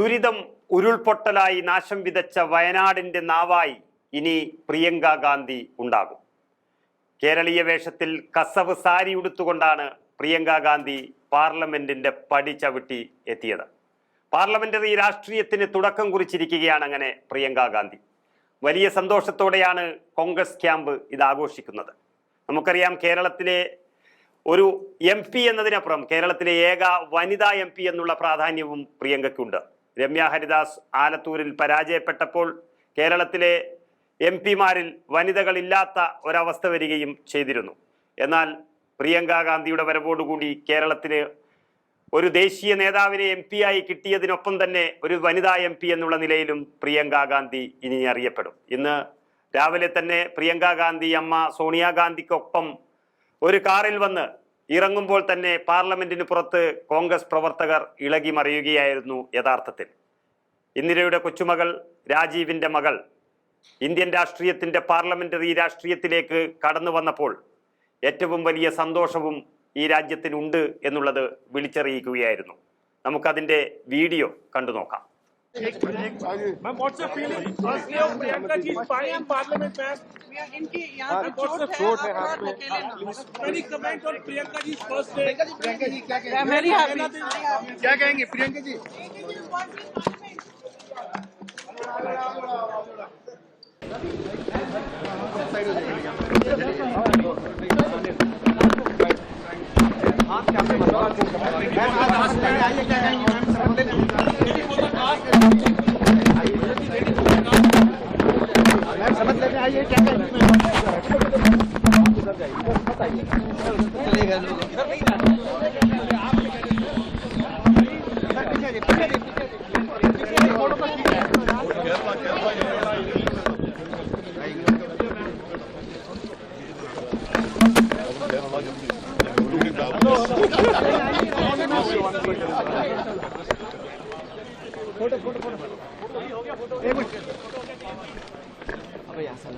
ദുരിതം ഉരുൾപൊട്ടലായി നാശം വിതച്ച വയനാടിന്റെ നാവായി ഇനി പ്രിയങ്ക ഗാന്ധി ഉണ്ടാകും. കേരളീയ വേഷത്തിൽ കസവ് സാരി ഉടുത്തുകൊണ്ടാണ് പ്രിയങ്ക ഗാന്ധി പാർലമെന്റിന്റെ പടി ചവിട്ടി എത്തിയത്. പാർലമെന്ററി രാഷ്ട്രീയത്തിന് തുടക്കം കുറിച്ചിരിക്കുകയാണ് അങ്ങനെ പ്രിയങ്ക ഗാന്ധി. വലിയ സന്തോഷത്തോടെയാണ് കോൺഗ്രസ് ക്യാമ്പ് ഇത് ആഘോഷിക്കുന്നത് നമുക്കറിയാം കേരളത്തിലെ ഒരു എം പി എന്നതിനപ്പുറം കേരളത്തിലെ ഏക വനിതാ എം എന്നുള്ള പ്രാധാന്യവും പ്രിയങ്കയ്ക്കുണ്ട്. രമ്യ ഹരിദാസ് ആലത്തൂരിൽ പരാജയപ്പെട്ടപ്പോൾ കേരളത്തിലെ എം പിമാരിൽ വനിതകളില്ലാത്ത ഒരവസ്ഥ വരികയും ചെയ്തിരുന്നു. എന്നാൽ പ്രിയങ്ക ഗാന്ധിയുടെ വരവോടുകൂടി കേരളത്തിന് ഒരു ദേശീയ നേതാവിനെ എം പി ആയി കിട്ടിയതിനൊപ്പം തന്നെ ഒരു വനിതാ എം പി എന്നുള്ള നിലയിലും പ്രിയങ്ക ഗാന്ധി ഇനി അറിയപ്പെടും. ഇന്ന് രാവിലെ തന്നെ പ്രിയങ്ക ഗാന്ധി അമ്മ സോണിയാഗാന്ധിക്കൊപ്പം ഒരു കാറിൽ വന്ന് ഇറങ്ങുമ്പോൾ തന്നെ പാർലമെന്റിന് പുറത്ത് കോൺഗ്രസ് പ്രവർത്തകർ ഇളകി മറിയുകയായിരുന്നു യഥാർത്ഥത്തിൽ. ഇന്ദിരയുടെ കൊച്ചുമകൾ രാജീവിന്റെ മകൾ ഇന്ത്യൻ രാഷ്ട്രീയത്തിന്റെ പാർലമെന്ററി രാഷ്ട്രീയത്തിലേക്ക് കടന്നു വന്നപ്പോൾ ഏറ്റവും വലിയ സന്തോഷവും ഈ രാജ്യത്തിനുണ്ട് എന്നുള്ളത് വിളിച്ചറിയിക്കുകയായിരുന്നു. നമുക്കതിന്റെ വീഡിയോ കണ്ടു നോക്കാം. प्रियंका जी पार्लियामेंट इनकी चोट है कमेंट प्रियंका जी फ़र्स्ट हाँ, प्रियंका जी क्या कहेंगे? क्या कहेंगे प्रियंका जी? क्या आइए हाँ, क्या कहेंगे? Photo photo photo. एक मिनट Kebiasaan.